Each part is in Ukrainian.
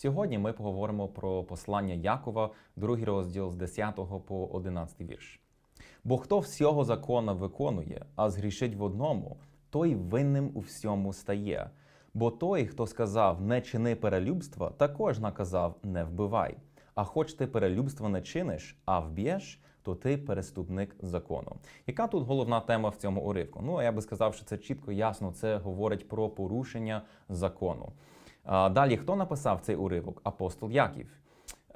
Сьогодні ми поговоримо про послання Якова, другий розділ з 10 по 11 вірш. Бо хто всього закона виконує, а згрішить в одному, той винним у всьому стає. Бо той, хто сказав не чини перелюбства, також наказав не вбивай. А хоч ти перелюбства не чиниш, а вб'єш, то ти переступник закону. Яка тут головна тема в цьому уривку? Ну я би сказав, що це чітко ясно. Це говорить про порушення закону. Далі, хто написав цей уривок? Апостол Яків.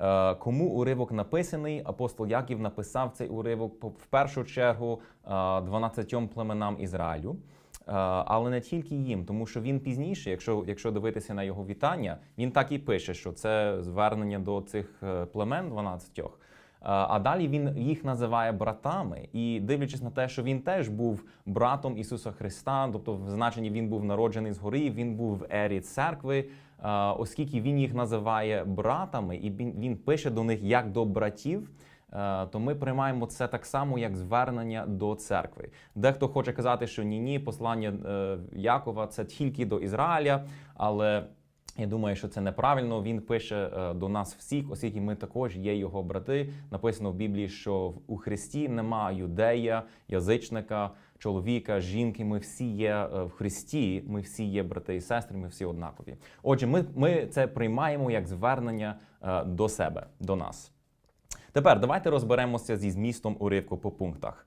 Е, Кому уривок написаний? Апостол Яків написав цей уривок в першу чергу е, 12 племенам Ізраїлю. Е, Але не тільки їм, тому що він пізніше, якщо, якщо дивитися на його вітання, він так і пише, що це звернення до цих е, племен 12. Е, А далі він їх називає братами, і дивлячись на те, що він теж був братом Ісуса Христа, тобто в значенні він був народжений згори, він був в ері церкви, е, оскільки він їх називає братами, і він, пише до них як до братів. е, То ми приймаємо це так само, як звернення до церкви. Дехто хоче казати, що ні, ні, послання Якова це тільки до Ізраїля, але я думаю, що це неправильно. Він пише е, до нас всіх, оскільки ми також є його брати. Написано в Біблії, що у Христі нема юдея, язичника, чоловіка, жінки. Ми всі є е, в Христі. Ми всі є брати і сестри. Ми всі однакові. Отже, ми, ми це приймаємо як звернення е, до себе, до нас. Тепер давайте розберемося зі змістом уривку по пунктах.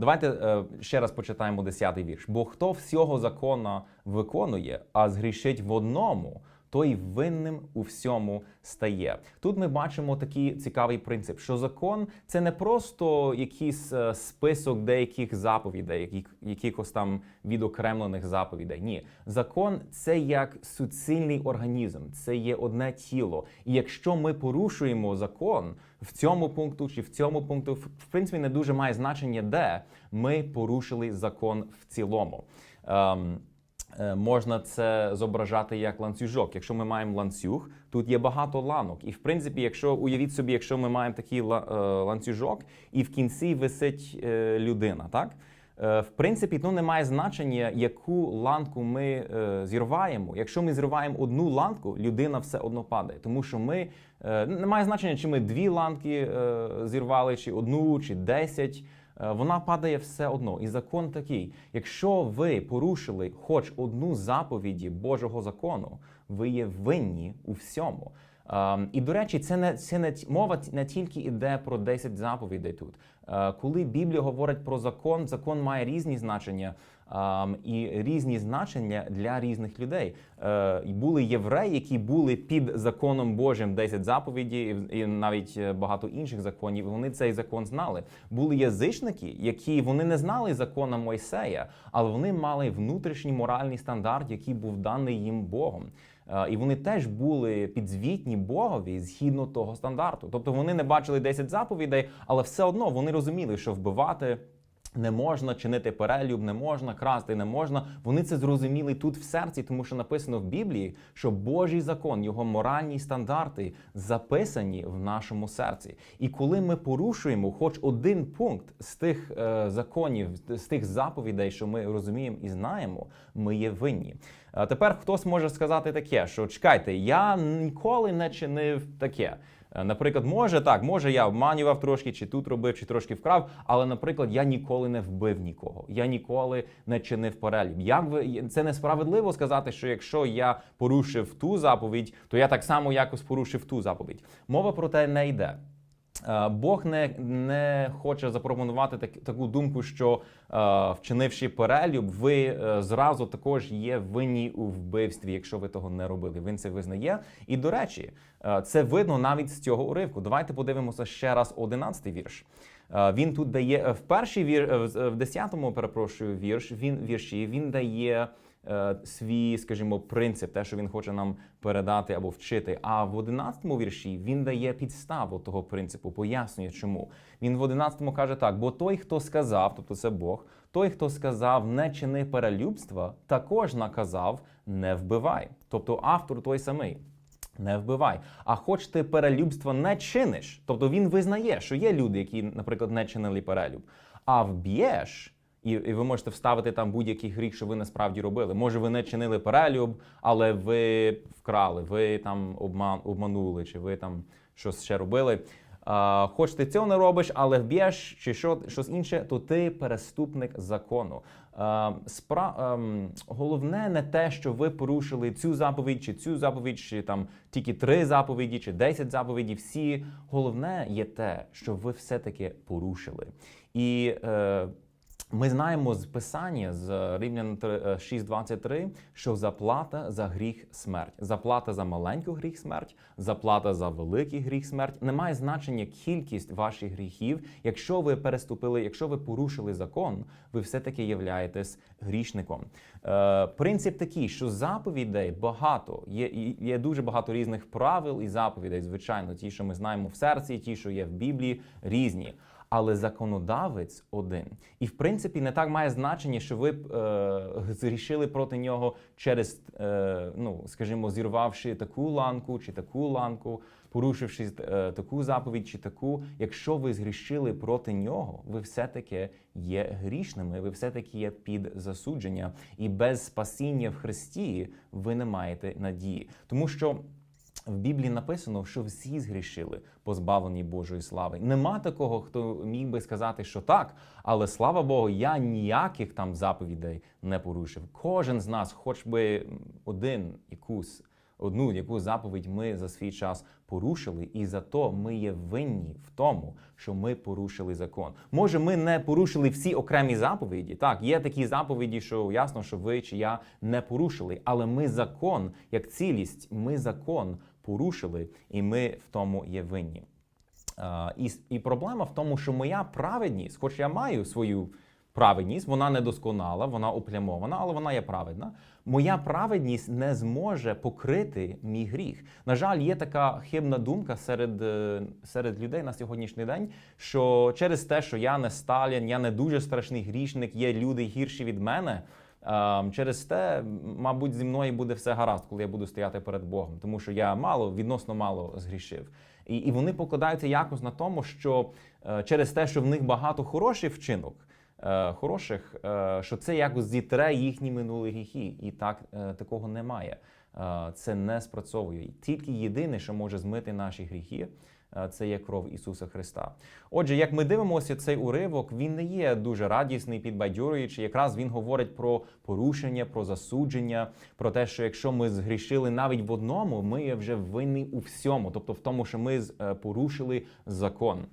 Давайте е, ще раз почитаємо 10-й вірш. Бо хто всього закона виконує, а згрішить в одному, той винним у всьому стає. Тут ми бачимо такий цікавий принцип, що закон це не просто якийсь е, список деяких заповідей, яких, якихось там відокремлених заповідей. Ні, закон це як суцільний організм, це є одне тіло. І якщо ми порушуємо закон в цьому пункту чи в цьому пункту, в принципі, не дуже має значення, де ми порушили закон в цілому. Е, Можна це зображати як ланцюжок. Якщо ми маємо ланцюг, тут є багато ланок. І в принципі, якщо уявіть собі, якщо ми маємо такий е, ланцюжок, і в кінці висить е, людина, так? Е, В принципі, ну немає значення, яку ланку ми е, зірваємо. Якщо ми зриваємо одну ланку, людина все одно падає. Тому що ми е, немає значення, чи ми дві ланки е, зірвали, чи одну, чи десять. Е, Вона падає все одно. І закон такий: якщо ви порушили хоч одну заповіді Божого закону, ви є винні у всьому. Um, І до речі, це не це не мова не тільки йде про 10 заповідей тут. uh, Коли Біблія говорить про закон, закон має різні значення і різні значення для різних людей. Е, Були євреї, які були під законом Божим 10 заповідей, і і навіть е, багато інших законів. Вони цей закон знали. Були язичники, які вони не знали закона Мойсея, але вони мали внутрішній моральний стандарт, який був даний їм Богом. Е, І вони теж були підзвітні Богові згідно того стандарту. Тобто вони не бачили 10 заповідей, але все одно вони розуміли, що вбивати. Не можна чинити перелюб, не можна красти, не можна. Вони це зрозуміли тут в серці, тому що написано в Біблії, що Божий закон, його моральні стандарти записані в нашому серці. І коли ми порушуємо хоч один пункт з тих е, законів, з тих заповідей, що ми розуміємо і знаємо, ми є винні. А тепер хтось може сказати таке, що чекайте, я ніколи не чинив таке. Е, Наприклад, може так, може я обманював трошки, чи тут робив, чи трошки вкрав, але, наприклад, я ніколи не вбив нікого, я ніколи не чинив переліб. Як ви це несправедливо сказати, що якщо я порушив ту заповідь, то я так само якось порушив ту заповідь. Мова про те не йде. Е, Бог не, не хоче запропонувати так, таку думку, що е, вчинивши перелюб, ви е, зразу також є винні у вбивстві, якщо ви того не робили. Він це визнає. І до речі, е, це видно навіть з цього уривку. Давайте подивимося ще раз 11 вірш. Е, Він тут дає е, в першій вір, е, в в 10-му, перепрошую, вірш. Він вірші. Він дає свій, скажімо, принцип, те, що він хоче нам передати або вчити. А в 11-му вірші він дає підставу того принципу, пояснює, чому. Він в 11-му каже так: бо той, хто сказав, тобто це Бог, той, хто сказав не чини перелюбства, також наказав не вбивай. Тобто автор той самий. Не вбивай. А хоч ти перелюбства не чиниш, тобто він визнає, що є люди, які, наприклад, не чинили перелюб, а вб'єш, І, і ви можете вставити там будь-який гріх, що ви насправді робили. Може, ви не чинили перелюб, але ви вкрали, ви там обман, обманули, чи ви там щось ще робили. А, хоч ти цього не робиш, але вб'єш чи що, щось інше, то ти переступник закону. А, спра, ем, головне не те, що ви порушили цю заповідь, чи цю заповідь, чи там тільки три заповіді, чи десять заповідей. Всі головне є те, що ви все-таки порушили. І е, ми знаємо з писання з Римлян 6.23, що заплата за гріх смерть. Заплата за маленький гріх смерть, заплата за великий гріх смерть. Не має значення кількість ваших гріхів. Якщо ви переступили, якщо ви порушили закон, ви все-таки являєтесь грішником. Е, принцип такий, що заповідей багато. Є, є дуже багато різних правил і заповідей. Звичайно, ті, що ми знаємо в серці, ті, що є в Біблії, різні. Але законодавець один. І в принципі не так має значення, що ви е, зрішили проти нього через, е, ну скажімо, зірвавши таку ланку чи таку ланку, порушивши е, таку заповідь чи таку. Якщо ви згрішили проти нього, ви все-таки є грішними, ви все-таки є під засудження. І без спасіння в Христі ви не маєте надії. Тому що в Біблії написано, що всі згрішили, позбавлені Божої слави. Нема такого, хто міг би сказати, що так, але слава Богу, я ніяких там заповідей не порушив. Кожен з нас, хоч би один якусь. Одну яку заповідь ми за свій час порушили, і за то ми є винні в тому, що ми порушили закон. Може, ми не порушили всі окремі заповіді. Так, є такі заповіді, що ясно, що ви чи я не порушили, але ми закон, як цілість, ми закон порушили, і ми в тому є винні. І, і проблема в тому, що моя праведність, хоч я маю свою праведність, вона не досконала, вона оплямована, але вона є праведна. Моя праведність не зможе покрити мій гріх. На жаль, є така хибна думка серед, е, серед людей на сьогоднішній день, що через те, що я не Сталін, я не дуже страшний грішник, є люди гірші від мене. Ем, Через те, мабуть, зі мною буде все гаразд, коли я буду стояти перед Богом, тому що я мало, відносно мало згрішив. І, і вони покладаються якось на тому, що е, через те, що в них багато хороших вчинок, е, хороших, е, що це якось зітре їхні минулі гріхи. І так такого немає. Це не спрацьовує. Тільки єдине, що може змити наші гріхи. Е, Це є кров Ісуса Христа. Отже, як ми дивимося цей уривок, він не є дуже радісний, підбадьорюючий. Якраз він говорить про порушення, про засудження, про те, що якщо ми згрішили навіть в одному, ми вже винні у всьому, тобто в тому, що ми е, порушили закон.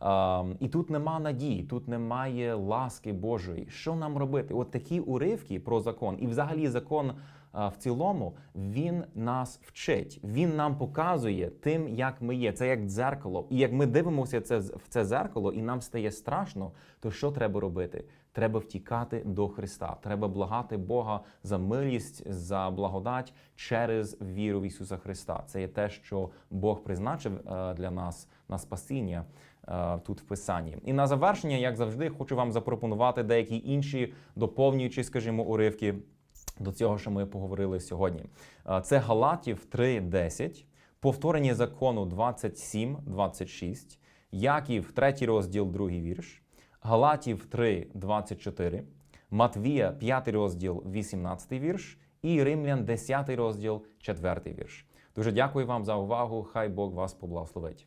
Ем, і тут нема надії, тут немає ласки Божої. Що нам робити? От такі уривки про закон, і взагалі закон в цілому він нас вчить. Він нам показує тим, як ми є. Це як дзеркало. І як ми дивимося це в це зеркало, і нам стає страшно, то що треба робити? Треба втікати до Христа. Треба благати Бога за милість, за благодать через віру в Ісуса Христа. Це є те, що Бог призначив е, для нас на спасіння е, тут в Писанні. І на завершення, як завжди, хочу вам запропонувати деякі інші доповнюючі, скажімо, уривки до цього, що ми поговорили сьогодні. Це Галатів 3.10, повторення закону 27.26, Яків, 3 розділ, 2 вірш, Галатів 3.24, Матвія, 5 розділ, 18 вірш, і Римлян, 10 розділ, 4 вірш. Дуже дякую вам за увагу. Хай Бог вас поблагословить.